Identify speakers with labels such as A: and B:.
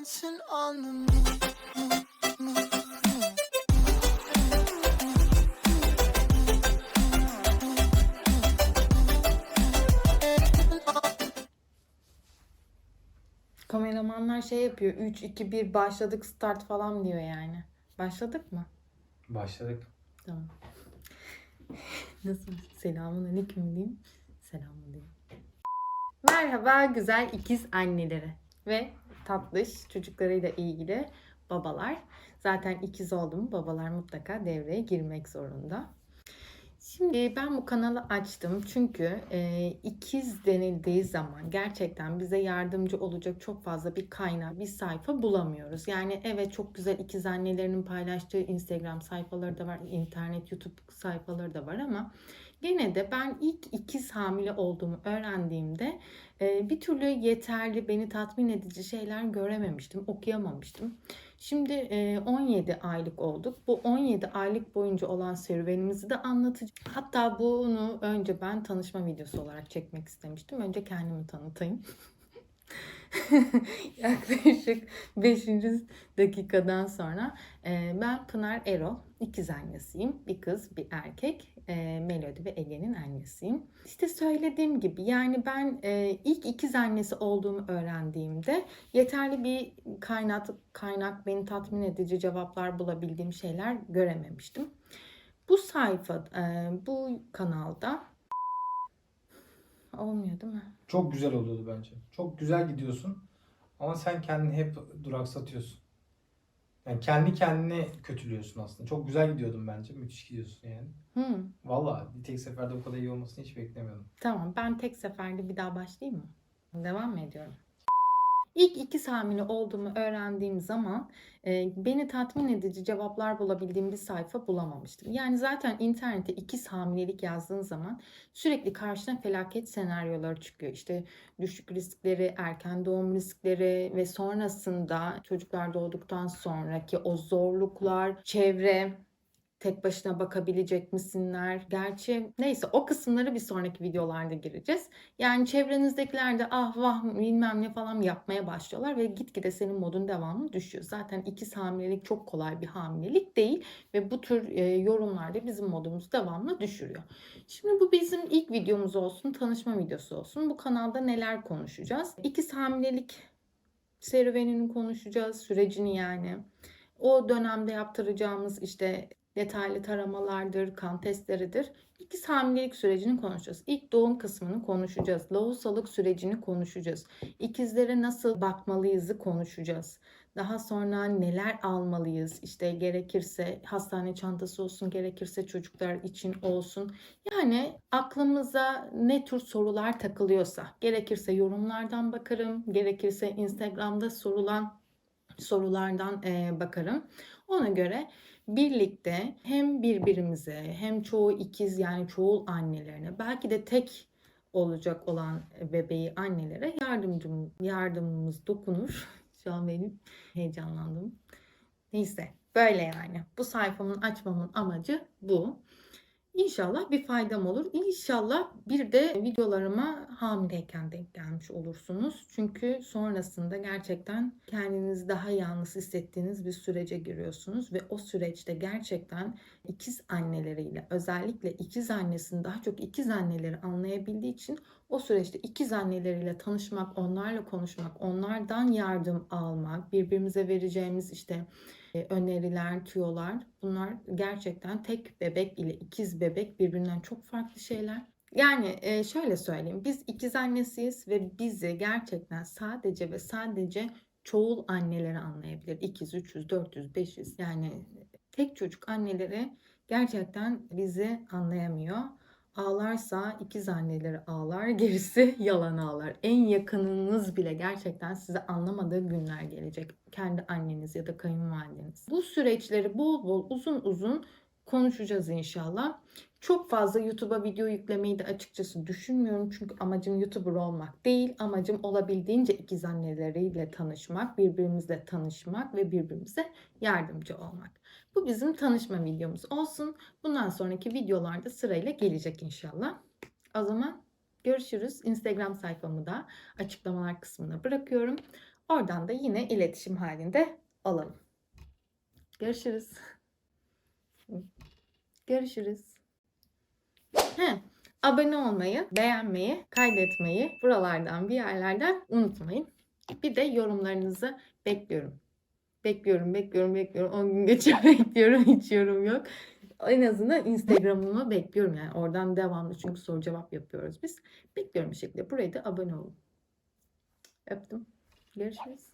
A: dancing on the moon.
B: Kameramanlar şey yapıyor. 3, 2, 1 başladık start falan diyor yani. Başladık mı?
C: Başladık.
B: Tamam. Nasıl? Selamun aleyküm diyeyim. Selamun diyeyim. Merhaba güzel ikiz anneleri ve tatlış çocuklarıyla ilgili babalar. Zaten ikiz oldum. Babalar mutlaka devreye girmek zorunda. Şimdi ben bu kanalı açtım çünkü e, ikiz denildiği zaman gerçekten bize yardımcı olacak çok fazla bir kaynak, bir sayfa bulamıyoruz. Yani evet çok güzel ikiz annelerinin paylaştığı Instagram sayfaları da var, internet, YouTube sayfaları da var ama gene de ben ilk ikiz hamile olduğumu öğrendiğimde e, bir türlü yeterli, beni tatmin edici şeyler görememiştim, okuyamamıştım. Şimdi e, 17 aylık olduk. Bu 17 aylık boyunca olan serüvenimizi de anlatacağım. Hatta bunu önce ben tanışma videosu olarak çekmek istemiştim. Önce kendimi tanıtayım. Yaklaşık 5. dakikadan sonra e, ben Pınar Erol, ikiz annesiyim. Bir kız, bir erkek. E, Melody ve Ege'nin annesiyim. İşte söylediğim gibi yani ben e, ilk ikiz annesi olduğumu öğrendiğimde yeterli bir kaynak, kaynak beni tatmin edici cevaplar bulabildiğim şeyler görememiştim. Bu sayfa, e, bu kanalda olmuyor değil mi?
C: Çok güzel oluyordu bence. Çok güzel gidiyorsun. Ama sen kendini hep duraksatıyorsun. Yani kendi kendine kötülüyorsun aslında. Çok güzel gidiyordun bence. Müthiş gidiyorsun yani.
B: Hmm.
C: Vallahi bir tek seferde bu kadar iyi olmasını hiç beklemiyordum.
B: Tamam ben tek seferde bir daha başlayayım mı? Devam mı ediyorum? İlk iki hamile olduğumu öğrendiğim zaman e, beni tatmin edici cevaplar bulabildiğim bir sayfa bulamamıştım. Yani zaten internette ikiz hamilelik yazdığın zaman sürekli karşına felaket senaryoları çıkıyor. İşte düşük riskleri, erken doğum riskleri ve sonrasında çocuklar doğduktan sonraki o zorluklar, çevre, tek başına bakabilecek misinler? Gerçi neyse o kısımları bir sonraki videolarda gireceğiz. Yani çevrenizdekiler de ah vah bilmem ne falan yapmaya başlıyorlar ve gitgide senin modun devamlı düşüyor. Zaten ikiz hamilelik çok kolay bir hamilelik değil ve bu tür e, yorumlarda bizim modumuzu devamlı düşürüyor. Şimdi bu bizim ilk videomuz olsun, tanışma videosu olsun. Bu kanalda neler konuşacağız? İkiz hamilelik serüvenini konuşacağız, sürecini yani. O dönemde yaptıracağımız işte detaylı taramalardır, kan testleridir. İkiz hamilelik sürecini konuşacağız. İlk doğum kısmını konuşacağız. Lohusalık sürecini konuşacağız. İkizlere nasıl bakmalıyızı konuşacağız. Daha sonra neler almalıyız? İşte gerekirse hastane çantası olsun, gerekirse çocuklar için olsun. Yani aklımıza ne tür sorular takılıyorsa, gerekirse yorumlardan bakarım, gerekirse Instagram'da sorulan sorulardan bakarım. Ona göre birlikte hem birbirimize hem çoğu ikiz yani çoğul annelerine belki de tek olacak olan bebeği annelere yardımcım, yardımımız dokunur. Şu an benim heyecanlandım. Neyse böyle yani. Bu sayfamın açmamın amacı bu. İnşallah bir faydam olur. İnşallah bir de videolarıma hamileyken denk gelmiş olursunuz. Çünkü sonrasında gerçekten kendinizi daha yalnız hissettiğiniz bir sürece giriyorsunuz. Ve o süreçte gerçekten ikiz anneleriyle özellikle ikiz annesini daha çok ikiz anneleri anlayabildiği için o süreçte ikiz anneleriyle tanışmak, onlarla konuşmak, onlardan yardım almak, birbirimize vereceğimiz işte e, öneriler, tüyolar bunlar gerçekten tek bebek ile ikiz bebek birbirinden çok farklı şeyler. Yani e, şöyle söyleyeyim biz ikiz annesiyiz ve bizi gerçekten sadece ve sadece çoğul anneleri anlayabilir. İkiz, 300, 400, 500 yani tek çocuk anneleri gerçekten bizi anlayamıyor. Ağlarsa ikiz anneleri ağlar, gerisi yalan ağlar. En yakınınız bile gerçekten sizi anlamadığı günler gelecek. Kendi anneniz ya da kayınvalideniz. Bu süreçleri bol bol uzun uzun konuşacağız inşallah. Çok fazla YouTube'a video yüklemeyi de açıkçası düşünmüyorum. Çünkü amacım YouTuber olmak değil. Amacım olabildiğince ikiz anneleriyle tanışmak, birbirimizle tanışmak ve birbirimize yardımcı olmak. Bu bizim tanışma videomuz olsun. Bundan sonraki videolarda sırayla gelecek inşallah. O zaman görüşürüz. Instagram sayfamı da açıklamalar kısmına bırakıyorum. Oradan da yine iletişim halinde olalım. Görüşürüz. Görüşürüz. He, abone olmayı, beğenmeyi, kaydetmeyi buralardan bir yerlerden unutmayın. Bir de yorumlarınızı bekliyorum. Bekliyorum, bekliyorum, bekliyorum. 10 gün geçiyor bekliyorum. Hiç yorum yok. En azından Instagram'ımı bekliyorum yani. Oradan devamlı çünkü soru cevap yapıyoruz biz. Bekliyorum bir şekilde. Buraya da abone olun. Öptüm. Görüşürüz.